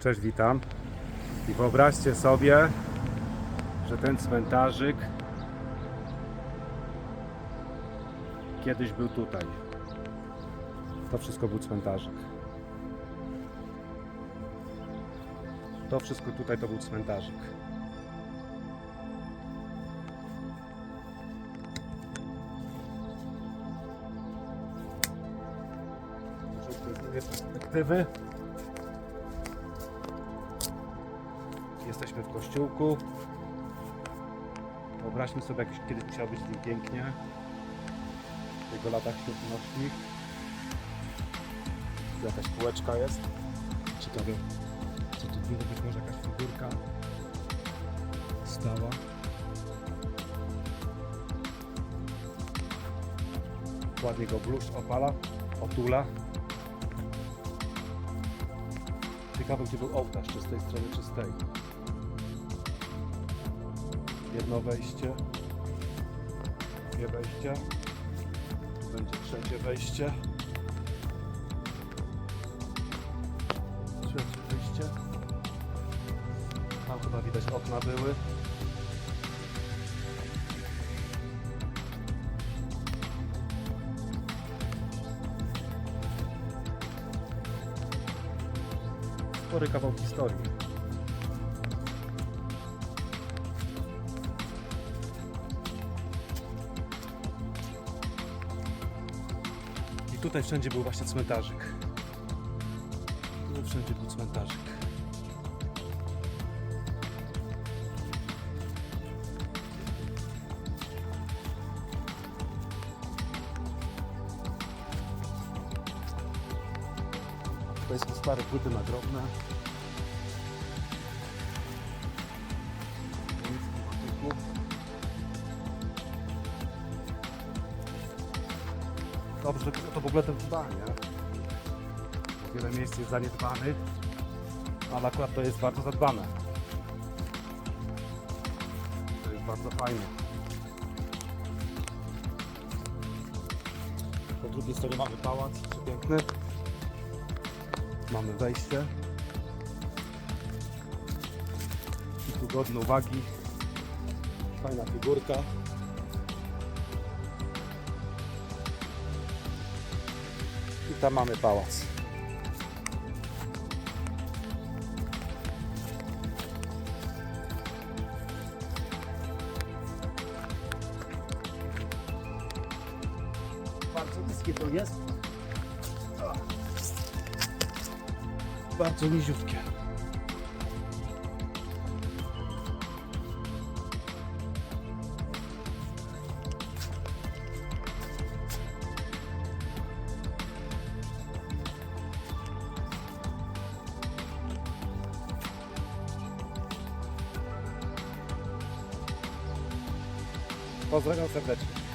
Cześć, witam. I wyobraźcie sobie, że ten cmentarzyk kiedyś był tutaj. To wszystko był cmentarzyk. To wszystko tutaj to był cmentarzyk. Z perspektywy. Jesteśmy w kościółku. Wyobraźmy sobie, jak kiedyś musiało być w nim pięknie. W jego latach świetności. Jakaś kółeczka jest. Ciekawe, co tu było. Być może jakaś figurka stała. Ładnie go bluszcz opala, otula. Ciekawe, gdzie był ołtarz, czy z tej strony, czy z tej. Jedno wejście, dwie wejścia, tu będzie trzecie wejście, trzecie wyjście. Tam chyba widać okna były. Spory kawał historii. Tutaj wszędzie był właśnie cmentarzyk. Tu wszędzie był cmentarzyk. To są stare płyty nagrobne. Dobrze, to w ogóle ten dba, nie? Wiele miejsc jest zaniedbanych, ale akurat to jest bardzo zadbane. To jest bardzo fajne. Po drugiej stronie mamy pałac przepiękny. Mamy wejście. I tu godne uwagi. Fajna figurka. Tam mamy pałac. Bardzo niskie to jest. Bardzo niziutkie. Pozdrawiam serdecznie.